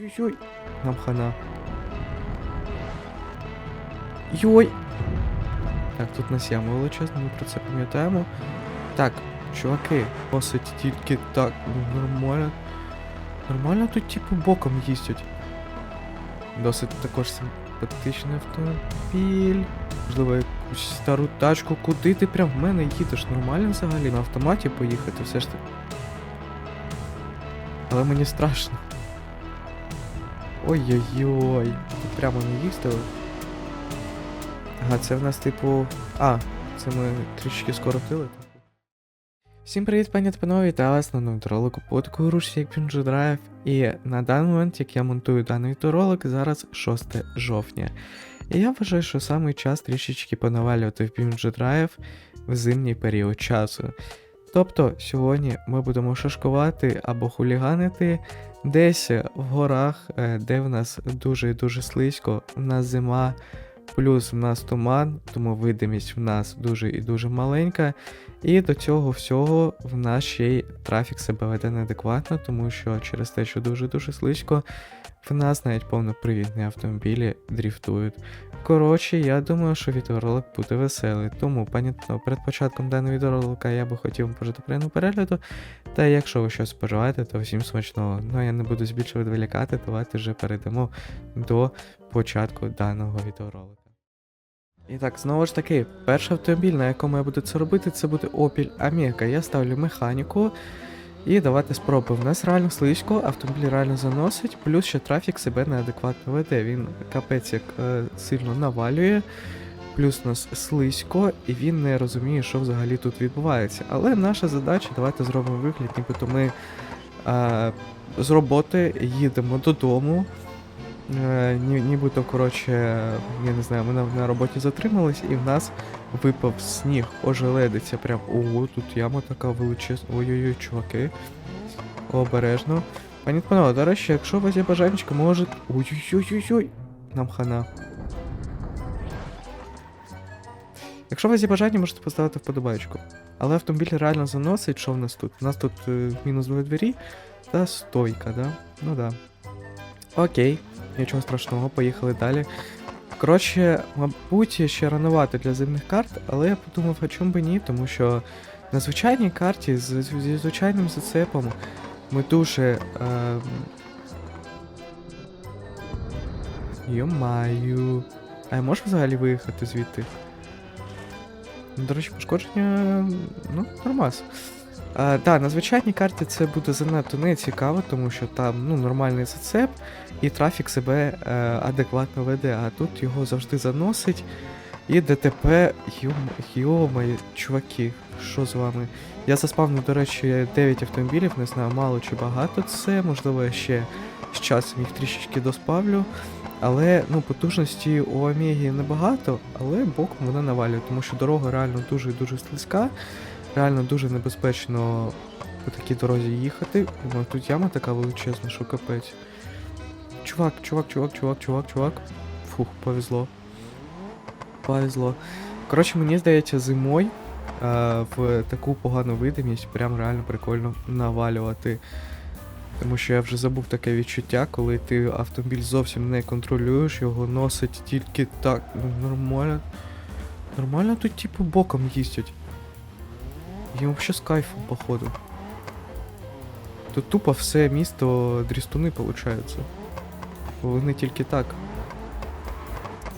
Ой-ой-ой, нам хана. Йой! Так, тут нас яма величезна, ми про це пам'ятаємо. Так, чуваки, досить тільки так, ну нормально. Нормально тут типу боком їздять. Досить також симпатичний автомобіль. Можливо, якусь стару тачку. Куди ти прям в мене їдеш? Нормально взагалі на автоматі поїхати, все ж таки. Але мені страшно. Ой-ой-ой. Тут прямо не їздили. Ага, це в нас, типу. А, це ми трішки скоротили. Всім привіт, пані та панове, вітаю вас на новому ролику по такому руші, як Pinju Drive. І на даний момент, як я монтую даний відеоролик, зараз 6 жовтня. І я вважаю, що саме час трішечки понавалювати в Pinju Drive в зимній період часу. Тобто, сьогодні ми будемо шашкувати або хуліганити десь в горах, е, де в нас дуже і дуже слизько, в нас зима, плюс в нас туман, тому видимість в нас дуже і дуже маленька. І до цього всього в нас ще й трафік себе веде неадекватно, тому що через те, що дуже-дуже слизько, в нас навіть повнопривідні автомобілі дріфтують. Коротше, я думаю, що відеоролик буде веселий. Тому, пані панове, перед початком даного відеоролика я би хотів пожити приємного перегляду. Та якщо ви щось споживаєте, то всім смачного. Ну я не буду більше відволікати, давайте вже перейдемо до початку даного відеоролика. І так, знову ж таки, перший автомобіль, на якому я буду це робити, це буде Opel Omega. Я ставлю механіку. І давайте спробуємо. В нас реально слизько, автомобіль реально заносить, плюс ще трафік себе неадекватно веде. Він капець як е, сильно навалює, плюс у нас слизько, і він не розуміє, що взагалі тут відбувається. Але наша задача, давайте зробимо вигляд, нібито ми е, з роботи їдемо додому. Е, ні, нібито, коротше, я не знаю, ми на, на роботі затримались, і в нас випав сніг, ожеледиться. Прям ого, тут яма така величезна. Ой-ой-ой, чуваки. Обережно. Пані панове, до речі, якщо у вас є бажанечко, може. Ой-ой-ой-ой-ой. Нам хана. Якщо у вас є бажання, можете поставити вподобайку. Але автомобіль реально заносить, що в нас тут? У нас тут е, мінус дві двері та стойка, да? Ну да. Окей, нічого страшного, поїхали далі. Коротше, мабуть, ще ранувати для зимних карт, але я подумав, а чому би ні, тому що на звичайній карті з, зі звичайним зацепом ми дуже. Е... Йомаю. А я можу взагалі виїхати звідти? Ну, До речі, пошкодження. Ну, нормас. Так, на звичайній карті це буде занадто не цікаво, тому що там ну, нормальний зацеп, і трафік себе е, адекватно веде, а тут його завжди заносить. І ДТП, йом- йомає, чуваки, що з вами? Я заспавнив, до речі, 9 автомобілів, не знаю, мало чи багато це, можливо, я ще з часом їх трішечки доспавлю. Але ну, потужності у Омегі небагато, але боком вона навалює, тому що дорога реально дуже дуже слизька. Реально дуже небезпечно по такій дорозі їхати. Думаю, тут яма така величезна, що капець. Чувак, чувак, чувак, чувак, чувак, чувак. Фух, повезло. Повезло. Коротше, мені здається, зимою е, в таку погану видимість прям реально прикольно навалювати. Тому що я вже забув таке відчуття, коли ти автомобіль зовсім не контролюєш, його носить тільки так. Ну, нормально. Нормально тут, типу, боком їздять. Їм вообще з кайфом, походу. Тут тупо все місто дрістуни получаються. Вони тільки так.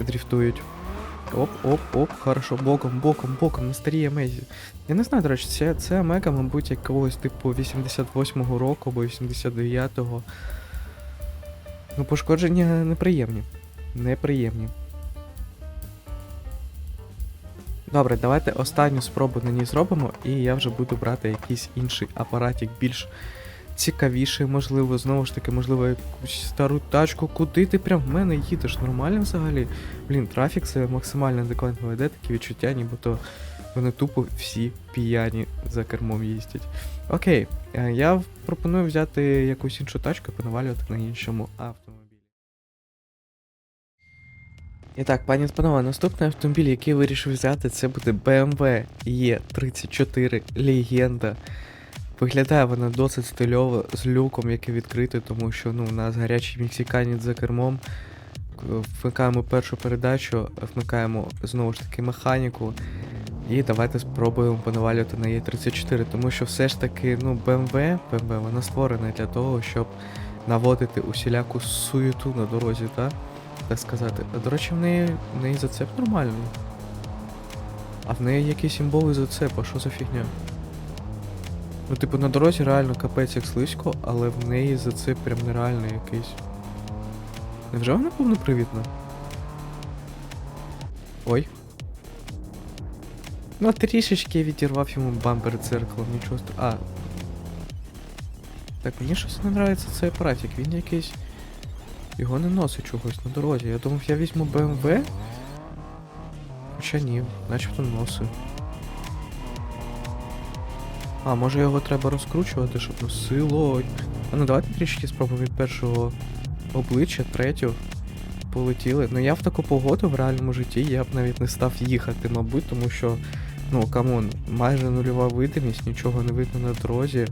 Дріфтують. Оп, оп, оп, хорошо, боком, боком, боком, на старій Амезі. Я не знаю, до речі, це, це Омега, мабуть, якогось типу 88-го року або 89-го. Ну, пошкодження неприємні. Неприємні. Добре, давайте останню спробу на ній зробимо, і я вже буду брати якийсь інший апаратик більш цікавіший, можливо, знову ж таки, можливо, якусь стару тачку. Куди ти прям в мене їдеш? Нормально взагалі? Блін, трафік себе максимально адекватно веде, такі відчуття, нібито вони тупо всі п'яні за кермом їздять. Окей, е, я пропоную взяти якусь іншу тачку і понавалювати на іншому автомобілі. І так, пані панове, наступний автомобіль, який вирішив взяти, це буде BMW E34 Легенда Виглядає вона досить стильово з люком, який відкритий, тому що ну, у нас гарячий мексиканець за кермом. Вмикаємо першу передачу, вмикаємо знову ж таки механіку. І давайте спробуємо понавалювати на Е34, тому що все ж таки, ну, BMW, BMW, вона створена для того, щоб наводити усіляку суєту на дорозі, так? Так сказати. До речі, в неї, в неї зацеп нормальний. А в неї якийсь імбовий зацеп, а що за фігня? Ну, типу, на дорозі реально капець як слизько, але в неї зацеп прям нереальний якийсь. Невже вона повнопривідна? Ой. Ну, трішечки відірвав йому бампер дзеркалом, нічого. А. Так, мені щось не нравиться цей апаратик, він якийсь. Його не носить чогось на дорозі. Я думав, я візьму BMW. Хоча ні, начебто носить. А, може його треба розкручувати, щоб носило. А ну давайте трішки спробуємо від першого обличчя, третього. Полетіли. Ну я в таку погоду в реальному житті я б навіть не став їхати, мабуть, тому що, ну, камон, майже нульова видимість, нічого не видно на дорозі.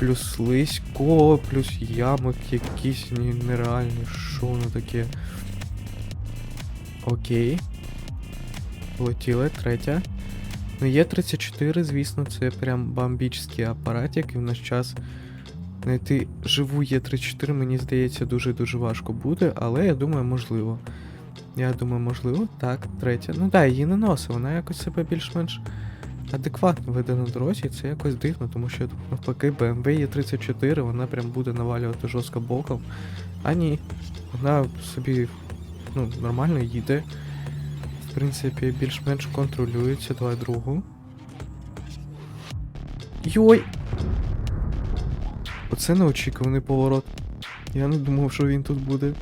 Плюс слизько, плюс ямок якісь нереальні. Що воно таке? Окей. Полетіли, третя. Ну, є 34, звісно, це прям бомбічний апаратик, і в наш час знайти живу Є34, мені здається, дуже-дуже важко буде, але я думаю, можливо. Я думаю, можливо. Так, третя. Ну так, її не носить, вона якось себе більш-менш адекватно веде на дорозі, це якось дивно, тому що навпаки BMW Є34, вона прям буде навалювати жорстко боком. А ні, вона собі ну, нормально їде. В принципі, більш-менш контролюється. Давай другу. Йой! Оце неочікуваний поворот. Я не думав, що він тут буде.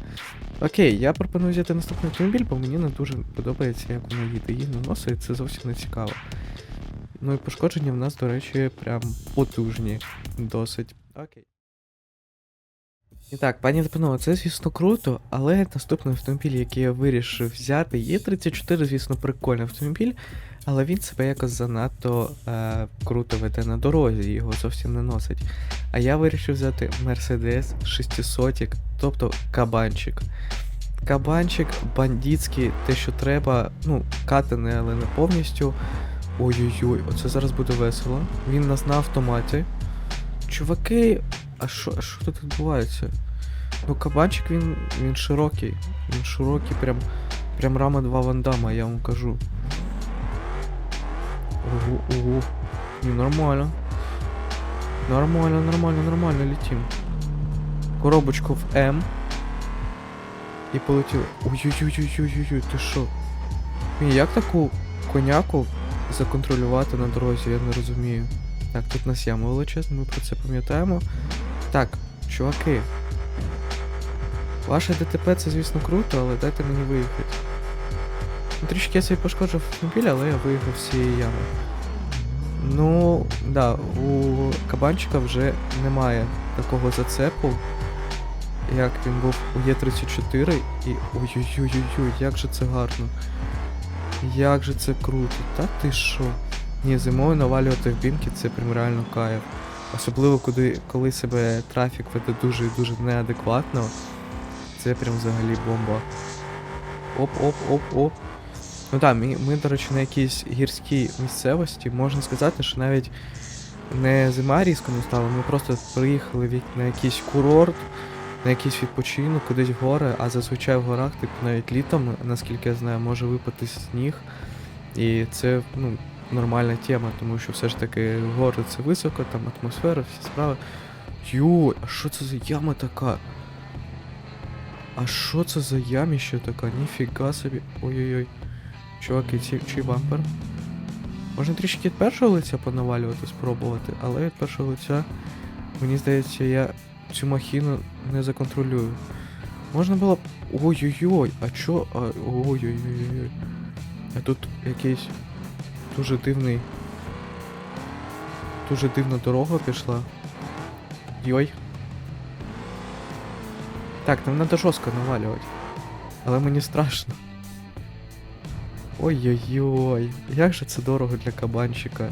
Окей, я пропоную взяти наступний автомобіль, бо мені не дуже подобається, як вона їде. Її наносить, це зовсім не цікаво. Ну і пошкодження в нас, до речі, прям потужні. Досить. Окей. І так, пані та панове, це, звісно, круто, але наступний автомобіль, який я вирішив взяти, є 34, звісно, прикольний автомобіль, але він себе якось занадто е, круто веде на дорозі, його зовсім не носить. А я вирішив взяти Mercedes 600, тобто кабанчик. Кабанчик бандитський, те, що треба, ну, катаний, але не повністю. Ой-ой-ой, оце зараз буде весело. Він нас на автоматі. Чуваки, а що а що тут відбувається? Ну, кабанчик він, він широкий. Він широкий, прям, прям рама 2 вандама, я вам кажу. Ого, ого. Ні, нормально. Нормально, нормально, нормально летим. Коробочку в М. І полетів. Ой-ой-ой-ой-ой-ой, ти що? Як таку коняку законтролювати на дорозі, я не розумію. Так, тут нас яма величезна, ми про це пам'ятаємо. Так, чуваки. Ваше ДТП це, звісно, круто, але дайте мені виїхати. Ну, трішки я собі пошкоджив автомобіль, але я виїхав з цієї ями. Ну, да, у кабанчика вже немає такого зацепу, як він був у Є34 і. Ой-ой-ой-ой, як же це гарно. Як же це круто. Та ти що? Ні, зимою навалювати в бімки це прям реально кайф. Особливо коли, коли себе трафік веде дуже і дуже неадекватно. Це прям взагалі бомба. Оп-оп-оп-оп. Ну так, ми, ми, до речі, на якійсь гірській місцевості можна сказати, що навіть не зима різко не стала, ми просто приїхали на якийсь курорт, на якийсь відпочинок, кудись в гори, а зазвичай в горах, типу навіть літом, наскільки я знаю, може випати сніг. І це, ну, нормальна тема, тому що все ж таки гори це високо, там атмосфера, всі справи. Йой, а що це за яма така? А що це за яміще така? Ніфіга собі. Ой-ой-ой. Чуваки, ці, чий бампер? Можна трішки від першого лиця понавалювати, спробувати, але від першого лиця, мені здається, я цю махіну не законтролюю. Можна було б. Ой-ой-ой, а чо? А... Ой-ой-ой-ой. А тут якийсь дуже дивний. Дуже дивна дорога пішла. Йой. Так, нам треба жорстко навалювати. Але мені страшно. Ой-ой-ой, як же це дорого для кабанчика.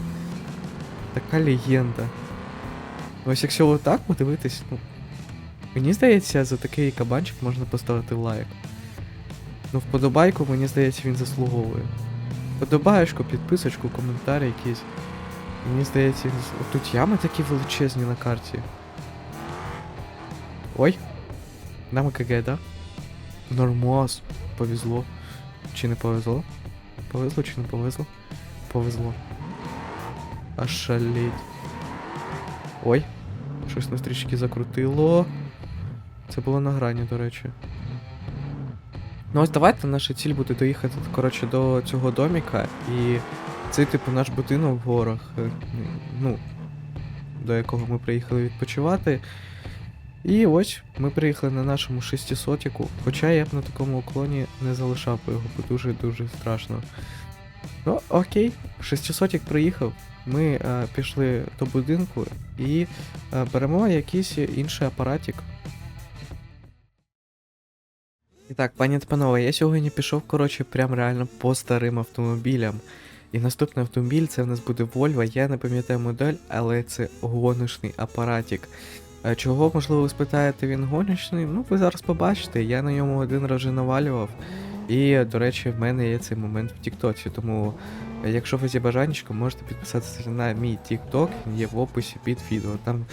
Така легенда. Ось якщо отак подивитись, ну. Мені здається, за такий кабанчик можна поставити лайк. Ну, вподобайку, мені здається, він заслуговує. Подобаєшку, підписочку, коментар якийсь. Мені здається, тут ями такі величезні на карті. Ой. Нам КГ, да? Нормас. Повезло. Чи не повезло? Повезло чи не повезло? Повезло. Аж шалеть. Ой. Щось на стрічки закрутило. Це було на грані, до речі. Ну ось давайте наша ціль буде доїхати, коротше, до цього доміка і це, типу, наш будинок в горах, е, ну, до якого ми приїхали відпочивати. І ось ми приїхали на нашому 600 хоча я б на такому уклоні не залишав би його, бо дуже-дуже страшно. Ну, окей, 600 приїхав. Ми е, пішли до будинку і е, беремо якийсь інший апаратик. І так, пані та панове, я сьогодні пішов, коротше, прям реально по старим автомобілям. І наступний автомобіль це в нас буде Volvo, я не пам'ятаю модель, але це гоночний апаратик. Е, Чого, можливо, ви спитаєте, він гоночний? Ну, ви зараз побачите, я на ньому один раз вже навалював. І, до речі, в мене є цей момент в Тіктоці, тому якщо ви зі бажанечком, можете підписатися на мій Тікток, він є в описі під відео. Там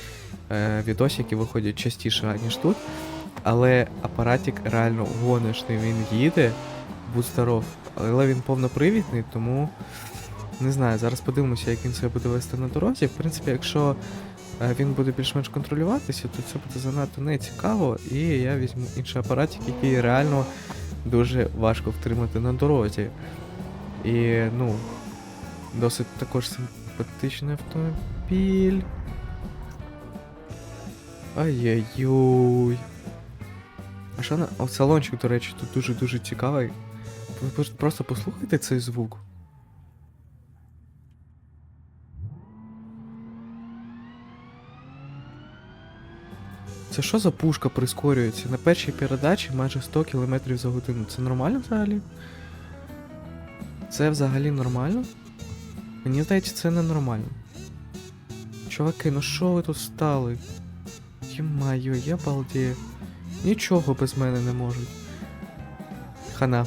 е, відосики виходять частіше, аніж тут. Але апаратик реально гоночний, він їде, будь здоров. Але він повнопривідний, тому не знаю, зараз подивимося, як він себе буде вести на дорозі. В принципі, якщо е, він буде більш-менш контролюватися, то це буде занадто не цікаво, і я візьму інший апаратик, який реально дуже важко втримати на дорозі. І, ну, досить також симпатичний автомобіль. Ай-яй-юй. А що на. О, салончик, до речі, тут дуже-дуже цікавий. Ви просто послухайте цей звук. Це що за пушка прискорюється? На першій передачі майже 100 км за годину. Це нормально взагалі? Це взагалі нормально? Мені здається, це ненормально. Чуваки, ну що ви тут стали? Ємаю, я балдію. Нічого без мене не можуть. Хана.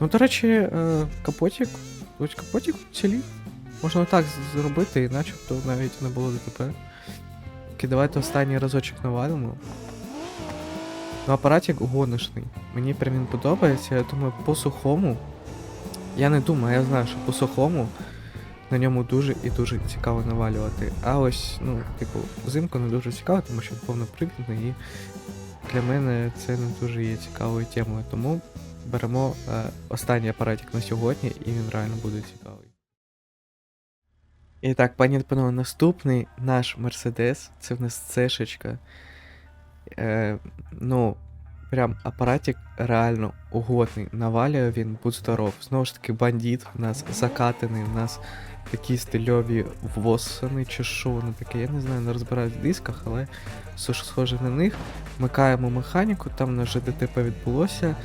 Ну, до речі, е, капотик. Ось капотик цілі. Можна так зробити, і начебто навіть не було ДТП. Окей, давайте останній разочок навалимо. Ну, апаратик гоночний. Мені прям він подобається. Я думаю, по сухому. Я не думаю, я знаю, що по сухому на ньому дуже і дуже цікаво навалювати. А ось, ну, типу, взимку не дуже цікаво, тому що повнопривідний і для мене це не дуже є цікавою темою. Тому беремо е, останній апаратик на сьогодні, і він реально буде цікавий. І так, пані панове, наступний наш Мерседес, це в нас цешечка. Е, ну, прям апаратик реально угодний. Навалює він, будь здоров. Знову ж таки, бандит в нас закатаний, в нас такі стильові восани чи що воно таке. Я не знаю, не розбираюсь в дисках, але все ж схоже на них. Вмикаємо механіку, там на ДТП відбулося.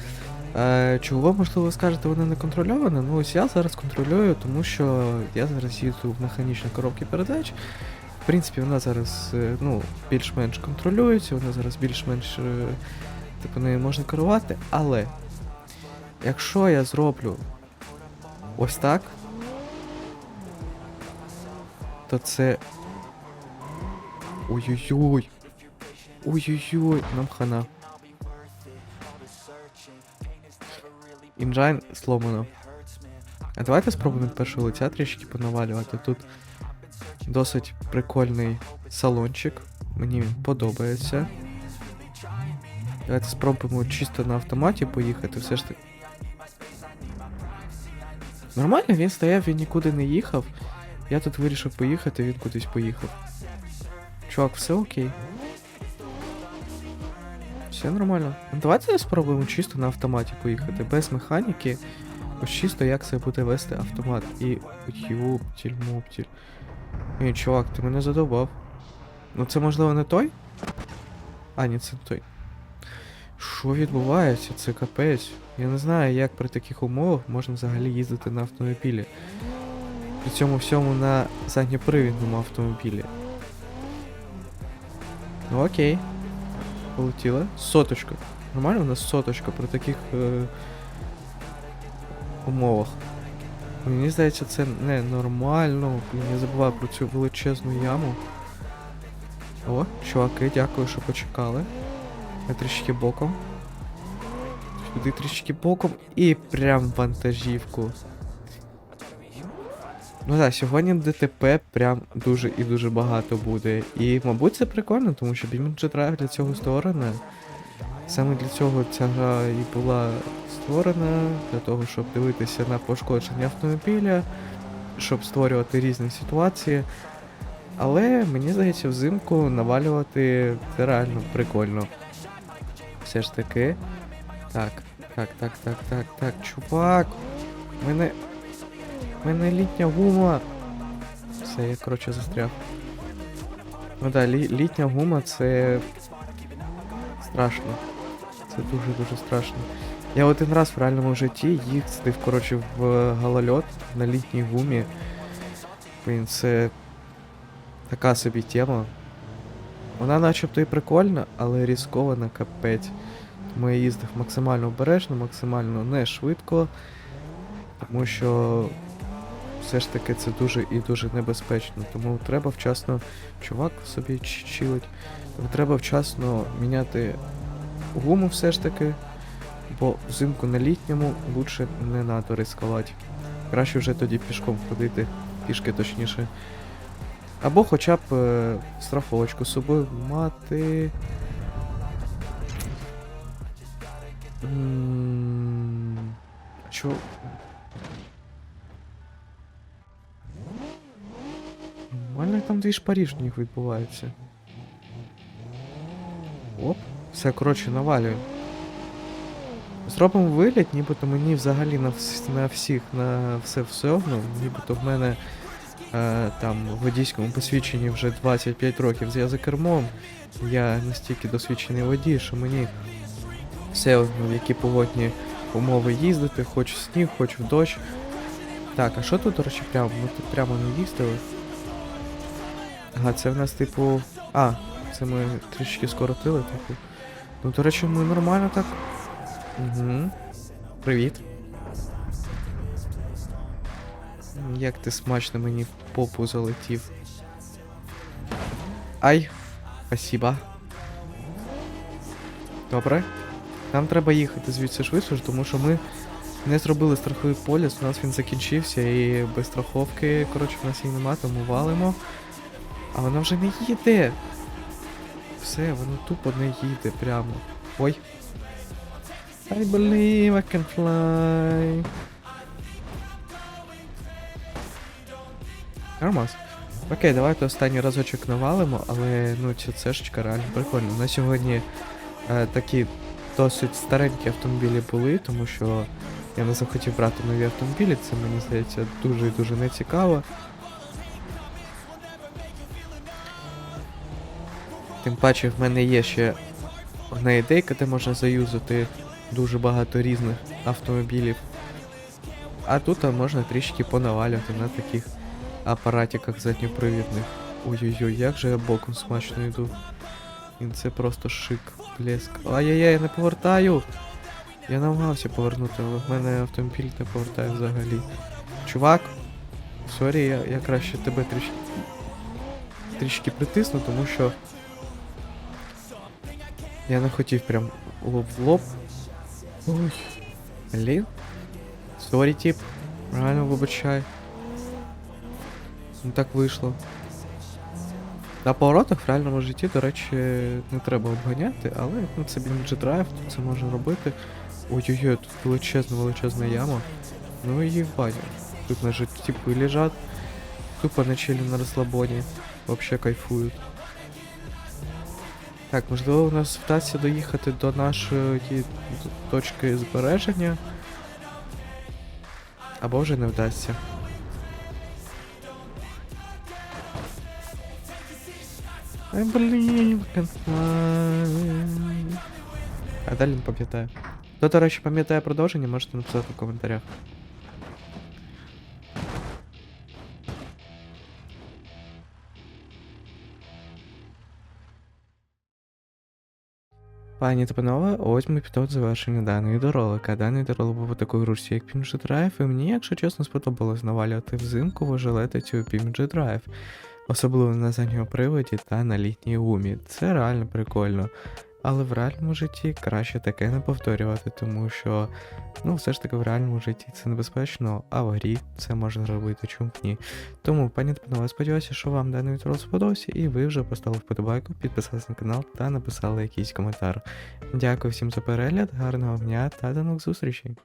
Е, чого, можливо, скажете, вона не контрольована? Ну ось я зараз контролюю, тому що я зараз їду в механічній коробці передач. В принципі, вона зараз е, ну, більш-менш контролюється, вона зараз більш-менш е, типу нею можна керувати, але якщо я зроблю ось так, то це. Ой-ой-ой. Ой-ой-ой, нам хана. Інжайн сломано. А давайте спробуємо першого лиця трішки понавалювати. Тут досить прикольний салончик. Мені він подобається. Давайте спробуємо чисто на автоматі поїхати, все ж таки. Нормально, він стояв, він нікуди не їхав. Я тут вирішив поїхати, він кудись поїхав. Чувак, все окей. Все нормально. Ну, Давайте спробуємо чисто на автоматі поїхати, без механіки. Ось чисто як себе буде вести автомат. І. Юптіль, моптіль. Ні, чувак, ти мене задовбав. Ну це можливо не той? А, ні, це не той. Що відбувається? Це капець. Я не знаю, як при таких умовах можна взагалі їздити на автомобілі. При цьому всьому на задньопривідному автомобілі. Ну окей. Полетіла. Соточка. Нормально у нас соточка при таких е- умовах. Мені здається, це не нормально. Я забуваю про цю величезну яму. О, чуваки, дякую, що почекали. Я трішки боком. Сюди трішки боком і прям вантажівку. Ну так, сьогодні ДТП прям дуже і дуже багато буде. І, мабуть, це прикольно, тому що BeamNG Drive для цього створена. Саме для цього ця гра і була створена, для того, щоб дивитися на пошкодження автомобіля, щоб створювати різні ситуації. Але мені здається, взимку навалювати це реально прикольно. Все ж таки. Так, так, так, так, так, так, чувак. Мене. Мене літня гума. Все, я коротше застряг. Ну лі- літня гума це. страшно. Це дуже-дуже страшно. Я один раз в реальному житті їздив, коротше, в голольот на літній гумі. Блін, це така собі тема. Вона начебто і прикольна, але різкована капець. Тому я їздив максимально обережно, максимально не швидко. Тому що все ж таки це дуже і дуже небезпечно. Тому треба вчасно. Чувак собі чилить. Треба вчасно міняти гуму все ж таки. Бо взимку на літньому лучше не надо ризикувати. Краще вже тоді пішком ходити, пішки точніше. Або хоча б е, страховочку з собою мати. М, Чо. Нормально там дві них відбуваються. Оп, все, коротше, навалюю. Зробимо вигляд, нібито мені взагалі на, вс- на всіх на все все одно, нібито в мене е, там в водійському посвідченні вже 25 років я за кермом. Я настільки досвідчений водій, що мені все одно в які погодні умови їздити, хоч в сніг, хоч в дощ. Так, а що тут, речі, прямо? Ми тут прямо не їздили. Ага, це в нас типу. А, це ми трішки скоротили, типу. Ну, до речі, ми нормально так. Угу. Привіт. Як ти смачно мені в попу залетів. Ай, спасіба. Добре. Нам треба їхати звідси швидше, тому що ми не зробили страховий поліс, у нас він закінчився і без страховки, коротше, в нас її нема, тому валимо. А вона вже не їде. Все, воно тупо не їде прямо. Ой. I believe I can fly. Нормас. Окей, давайте останній разочок навалимо, але ну ця цешечка реально прикольна. На сьогодні е, такі досить старенькі автомобілі були, тому що я не захотів брати нові автомобілі, це мені здається дуже і дуже не Тим паче в мене є ще одна ідейка, де можна заюзати дуже багато різних автомобілів. А тут можна трішки понавалювати на таких апаратиках задньопривідних. Ой-ой-ой, як же я боком смачно йду. І це просто шик, блеск. Ай-яй-яй, я не повертаю! Я намагався повернути, але в мене автомобіль не повертає взагалі. Чувак, сорі, я, я краще тебе трішки. трішки притисну, тому що. Я не хотів прям лоб в лоб. Ой. Блін. Сорі, тип. Реально вибачай. Ну так вийшло. На поворотах в реальному житті, до речі, не треба обганяти, але ну, це BMG Drive, тут це можна робити. Ой-ой-ой, тут величезна величезна яма. Ну і Ваня. Тут на житті типи лежат. Тупо на чилі на розслабоні. Вообще кайфують. Так, можливо, у нас вдасться доїхати до нашої точки збереження. Або вже не вдасться. Believe I. А далі не пам'ятаю. Хто, до речі, пам'ятає продовження, можете написати в коментарях. Пані та панове, ось ми підходимо завершення даної відеоролика. Даний відеоролик був у такій ручці, як PMG Drive, і мені, якщо чесно, сподобалось навалювати взимку вожелети цю PMG Drive. Особливо на задньому приводі та на літній гумі. Це реально прикольно. Але в реальному житті краще таке не повторювати, тому що ну все ж таки в реальному житті це небезпечно, а в грі це можна зробити чому ні. Тому, пані та панове, сподіваюся, що вам даний відео сподобався, і ви вже поставили вподобайку, підписалися на канал та написали якийсь коментар. Дякую всім за перегляд, гарного дня та до нових зустрічей!